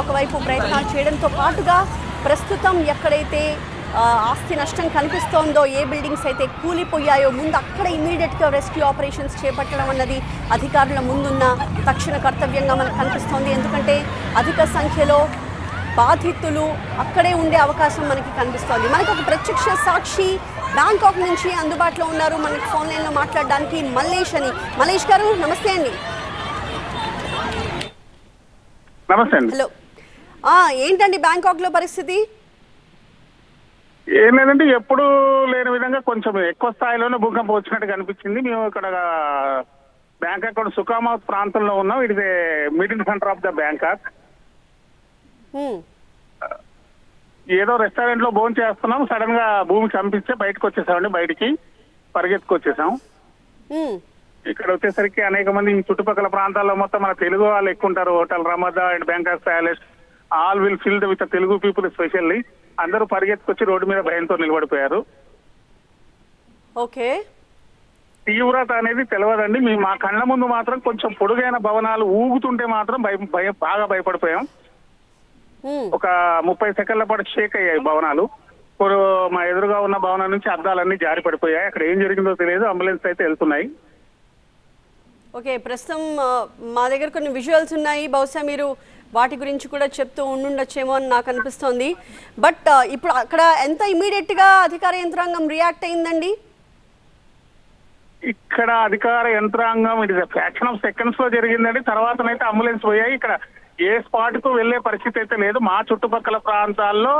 ఒకవైపు ప్రయత్నాలు చేయడంతో పాటుగా ప్రస్తుతం ఎక్కడైతే ఆస్తి నష్టం కనిపిస్తోందో ఏ బిల్డింగ్స్ అయితే కూలిపోయాయో ముందు అక్కడ ఇమీడియట్గా రెస్క్యూ ఆపరేషన్స్ చేపట్టడం అన్నది అధికారుల ముందున్న తక్షణ కర్తవ్యంగా మనకు కనిపిస్తోంది. ఎందుకంటే అధిక సంఖ్యలో బాధితులు అక్కడే ఉండే అవకాశం మనకి కనిపిస్తోంది. మనకు ఒక ప్రత్యక్ష సాక్షి బ్యాంకాక్ నుంచి అందుబాటులో ఉన్నారు. మనకి ఫోన్ లైన్లో మాట్లాడడానికి మల్లేష్ అని. మల్లేష్ గారు నమస్తే అండి. నమస్తే అండి. హలో. ఏంటండి బ్యాంకాక్లో పరిస్థితి? ఏం లేదంటే ఎప్పుడు లేని విధంగా కొంచెం ఎక్కువ స్థాయిలోనే భూకంపం వచ్చినట్టు కనిపించింది. మేము ఇక్కడ బ్యాంకాక్ కూడా సుకామౌత్ ప్రాంతంలో ఉన్నాం. ఇది middle center of the Bangkok. ఏదో రెస్టారెంట్లో భోజనం చేస్తున్నాం. సడన్గా భూమి కంపిస్తే బయటకు వచ్చేసామండి బయటికి పరిగెత్తుకొచ్చేసాం. ఇక్కడ వచ్చేసరికి అనేక మంది ఈ చుట్టుపక్కల ప్రాంతాల్లో మొత్తం మన తెలుగు వాళ్ళు ఎక్కువ ఉంటారు hotel Ramada and Bangkok Palace. All will fill with Telugu people specially. అందరూ పరిగెత్తుకొచ్చి రోడ్డు మీద భయంతో నిలబడిపోయారు. ఓకే. తీవ్రత అనేది తెలియదండి మీ మా కళ్ళ ముందు మాత్రం కొంచెం పొడుగైన భవనాలు ఊగుతుంటే మాత్రం భయం భయం బాగా భయపడిపోయాం. ఒక ముప్పై సెకండ్ల పాటు షేక్ అయ్యాయి భవనాలు. ఇప్పుడు మా ఎదురుగా ఉన్న భవనం నుంచి అద్దాలన్నీ జారి పడిపోయాయి అక్కడ ఏం జరిగిందో తెలియదు. అంబులెన్స్ అయితే వెళ్తున్నాయి. ఓకే ప్రస్తుతం మా దగ్గర కొన్ని విజువల్స్ ఉన్నాయి. బహుశా మీరు వాటి గురించి కూడా చెప్తూ ఉండుండొచ్చేమో అని నాకు అనిపిస్తోంది. బట్ ఇప్పుడు అక్కడ ఎంత ఇమీడియట్గా అధికార యంత్రాంగం రియాక్ట్ అయిందండి? ఇక్కడ అధికార యంత్రాంగం ఇది ఫ్యాక్షన్ ఆఫ్ సెకండ్స్లో జరిగిందండి. తర్వాతనైతే అంబులెన్స్ పోయాయి. ఇక్కడ ఏ స్పాట్కు వెళ్ళే పరిస్థితి అయితే లేదు. మా చుట్టుపక్కల ప్రాంతాల్లో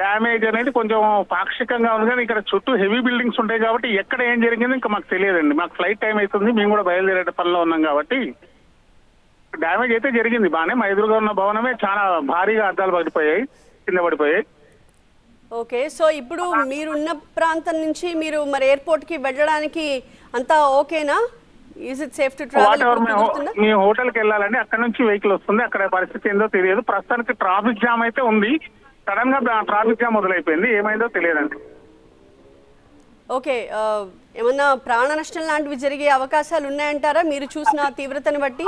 డ్యామేజ్ అనేది కొంచెం పాక్షికంగా ఉంది కానీ ఇక్కడ చుట్టూ హెవీ బిల్డింగ్స్ ఉంటాయి కాబట్టి ఎక్కడ ఏం జరిగింది ఇంకా మాకు తెలియదండి. మాకు ఫ్లైట్ టైం అవుతుంది మేము కూడా బయలుదేరే పనిలో ఉన్నాం కాబట్టి. డ్యామేజ్ అయితే జరిగింది బాగానే. మా ఎదురుగా ఉన్న భవనమే చాలా భారీగా అద్దాలు పడిపోయాయి కింద పడిపోయాయి. ఓకే సో ఇప్పుడు మీరున్న ప్రాంతం నుంచి మీరు మరి ఎయిర్పోర్ట్కి వెళ్ళడానికి అంతా ఓకేనా? Is it safe to travel మీ హోటల్కి వెళ్ళాలండి. అక్కడ నుంచి వెహికల్ వస్తుంది. అక్కడ పరిస్థితి ఏందో తెలియదు. ప్రస్తుతానికి ట్రాఫిక్ జామ్ అయితే ఉంది. సడన్గా ట్రాఫిక్ జామ్ మొదలైపోయింది. ఏమైందో తెలియదండి. ఓకే ఏమన్నా ప్రాణ నష్టం లాంటివి జరిగే అవకాశాలు ఉన్నాయంటారా? మీరు చూసిన తీవ్రతను బట్టి?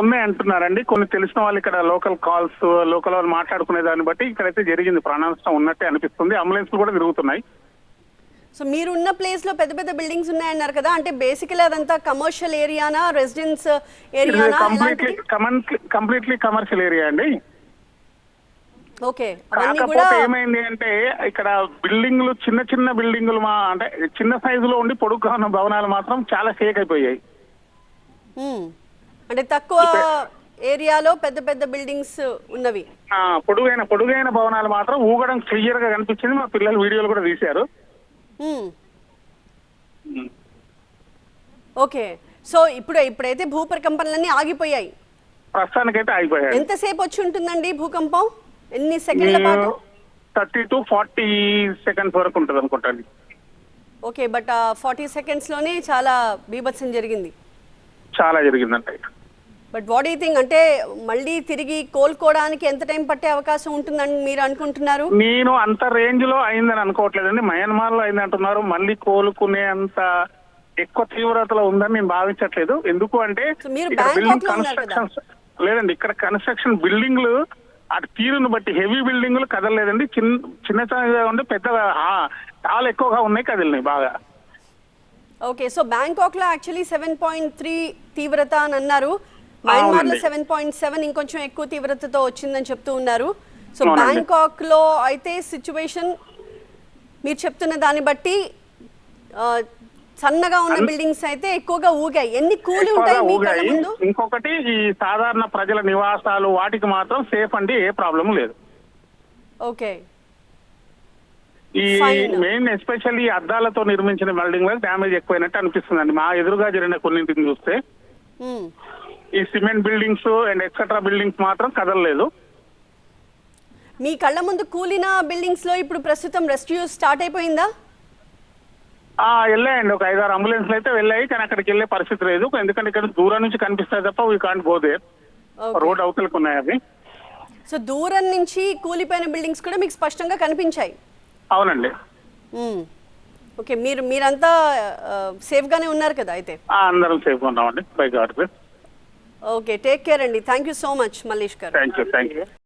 ఉన్నాయి అంటున్నారండి కొన్ని తెలిసిన వాళ్ళు ఇక్కడ లోకల్ కాల్స్ లోకల్ వాళ్ళు మాట్లాడుకునే దాన్ని బట్టి ఇక్కడైతే జరిగింది. ప్రాణ నష్టం ఉన్నట్టే అనిపిస్తుంది. అంబులెన్స్ కూడా తిరుగుతున్నాయి. సో మీరు ఉన్న ప్లేస్లో పెద్ద పెద్ద బిల్డింగ్స్ ఉన్నాయన్నారు కదా? అంటే బేసికలీ అదంతా కమర్షియల్ ఏరియానా? రెసిడెన్స్ ఏరియానా? కంప్లీట్లీ కమర్షియల్ ఏరియా అండి. కాకపోతే ఏమైంది అంటే ఇక్కడ బిల్డింగ్లు చిన్న చిన్న బిల్డింగులు మా అంటే చిన్న సైజులో ఉండి పొడుగ్గా ఉన్న భవనాలు మాత్రం చాలా షేక్ అయిపోయాయి. అంటే తక్కువ ఏరియాలో పెద్ద పెద్ద బిల్డింగ్స్ ఉన్నవి. పొడుగైన పొడుగైన భవనాలు మాత్రం ఊగడం క్లియర్గా కనిపించింది. మా పిల్లలు వీడియోలు కూడా తీశారు. ఓకే. సో ఇప్పుడు ఇప్పుడైతే భూప్రకంపనలన్నీ ఆగిపోయాయి. ప్రస్తుతానికైతే ఆగిపోయాయి. ఎంతసేపు వచ్చి ఉంటుందండి భూకంపం? ఎన్ని సెకండ్ల పాటు? థర్టీ టు ఫార్టీ సెకండ్స్ వరకు ఉంటుంది అనుకుంటాను ఓకే బట్ ఫార్టీ సెకండ్స్లోనే చాలా బీభత్సం జరిగింది. చాలా జరిగిందంటే బట్ వాట్ యూ థింక్ అంటే మళ్ళీ తిరిగి కోలుకోవడానికి ఎంత టైం పట్టే అవకాశం ఉంటుందని మీరు అనుకుంటున్నారు? నేను అంత రేంజ్లో అయిందని అనుకోవట్లేదండి. మయన్మార్లో అయింది అంటున్నారు. మళ్ళీ కోలుకునే అంత ఎక్కువ తీవ్రతలో ఉందని నేను భావించట్లేదు. ఎందుకు అంటే లేదండి. ఇక్కడ కన్స్ట్రక్షన్ బిల్డింగ్లు అటు తీరును బట్టి హెవీ బిల్డింగ్లు కదలలేదండి చిన్న చిన్న చిన్నగా ఉండి పెద్ద చాలా ఎక్కువగా ఉన్నాయి కదిలినాయి బాగా ఓకే సో బ్యాంకాక్లో యాక్చువల్లీ సెవెన్ పాయింట్ త్రీ తీవ్రత అని అన్నారు మయన్మార్లో. సెవెన్ పాయింట్ సెవెన్ ఇంకొంచెం ఎక్కువ తీవ్రతతో వచ్చిందని చెప్తూ ఉన్నారు సో. బ్యాంకాక్లో అయితే సిచ్యువేషన్ మీరు చెప్తున్న దాన్ని బట్టి సన్నగా ఉన్న బిల్డింగ్స్ అయితే ఎక్కువగా ఊగాయి. ఎన్ని కూలి ఉంటాయి మీ కళ్ళ ఊగాయి. ముందు? ఇంకొకటి ఈ సాధారణ ప్రజల నివాసాలు వాటికి మాత్రం సేఫ్ అండి ఏ ప్రాబ్లం లేదు. ఓకే. ఈ. మెయిన్ ఎస్పెషల్లీ అద్దాలతో నిర్మించిన బిల్డింగ్లో డ్యామేజ్ ఎక్కువైనట్టు అనిపిస్తుందండి. మా ఎదురుగా జరిగిన కొన్నింటిని చూస్తే. ఈ cement buildings and etcetera buildings మాత్రం కదలలేదు. మీ కళ్ళ ముందు కూలిన బిల్డింగ్స్లో ఇప్పుడు ప్రస్తుతం రెస్క్యూ స్టార్ట్ అయిపోయిందా? వెళ్ళాయండి. ఒక ఐదారు అంబులెన్స్లు అయితే వెళ్ళాయి కానీ అక్కడికి వెళ్ళే పరిస్థితి లేదు. ఎందుకంటే ఇక్కడ దూరం నుంచి కనిపిస్తాయి తప్ప we can't go there Okay. Road అవతలకు ఉన్నాయి అవి. సో దూరం నుంచి కూలిపోయిన బిల్డింగ్స్ కూడా మీకు స్పష్టంగా కనిపించాయి. అవునండి. ఓకే మీరు మీరంతా ఆ, సేఫ్గానే ఉన్నారు కదా అయితే? ఆ, అందరం సేఫ్ ఉన్నామండి. By god okay take care అండి. Thank you so much Mallesh garu. Thank you thank you